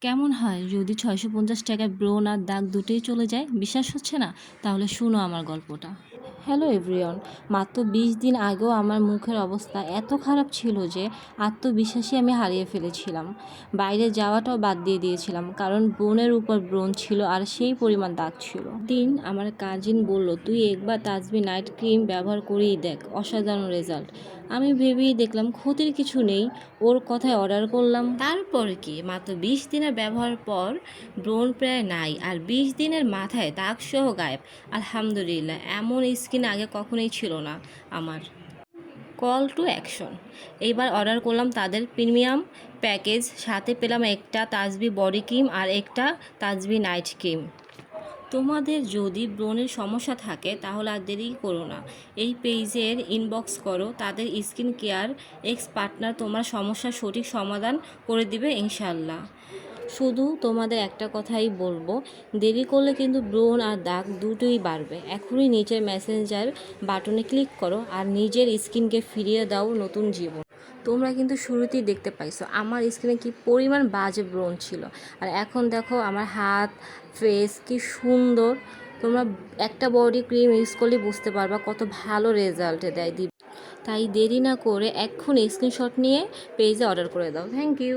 কেমন হয় যদি ছয়শো পঞ্চাশ টাকায় ব্রোন আর দাগ দুটোই চলে যায়? বিশ্বাস হচ্ছে না? তাহলে শুনো আমার গল্পটা। হ্যালো এভরিওয়ান, মাত্র বিশ দিন আগেও আমার মুখের অবস্থা এত খারাপ ছিল যে আত্মবিশ্বাসই আমি হারিয়ে ফেলেছিলাম। বাইরে যাওয়াটাও বাদ দিয়ে দিয়েছিলাম, কারণ ব্রণের উপর ব্রণ ছিল আর সেই পরিমাণ দাগ ছিল। দিন আমার কাজিন বলল, তুই একবার তাজবি নাইট ক্রিম ব্যবহার করেই দেখ, অসাধারণ রেজাল্ট। আমি ভেবেই দেখলাম, ক্ষতির কিছু নেই, ওর কথায় অর্ডার করলাম। তারপর কি, মাত্র বিশ দিনের ব্যবহার পর ব্রণ প্রায় নাই, আর বিশ দিনের মাথায় দাগসহ গায়েব। আলহামদুলিল্লাহ, এমন স্কিন আগে কখনোই ছিল না আমার। কল টু অ্যাকশন এইবার অর্ডার করলাম তাদের প্রিমিয়াম প্যাকেজ সাথে পেলাম একটা তাজবি বডি ক্রিম আর একটা তাজবি নাইট ক্রিম তোমাদের যদি ব্রণের সমস্যা থাকে তাহলে আর দেরি করো না। এই পেজের ইনবক্স করো। তাদের স্কিন কেয়ার এক্স পার্টনার তোমার সমস্যার সঠিক সমাধান করে দিবে ইনশাল্লাহ শুধু তোমাদের একটা কথাই বলব, দেরি করলে কিন্তু ব্রণ আর দাগ দুটোই বাড়বে। এখনই নিচের মেসেঞ্জার বাটনে ক্লিক করো আর নিজের স্কিনকে ফিরিয়ে দাও নতুন জীবন। তোমরা কিন্তু শুরুতেই দেখতে পাইছো, আমার স্কিনে কি পরিমাণ বাজে ব্রণ ছিল। আর এখন দেখো আমার হাত ফেস কি সুন্দর। তোমরা একটা বডি ক্রিম ইউজ করলে বুঝতে পারবা কত ভালো রেজাল্ট দেয় তাই দেরি না করে এক্ষুনি স্ক্রিনশট নিয়ে পেজে অর্ডার করে দাও। Thank you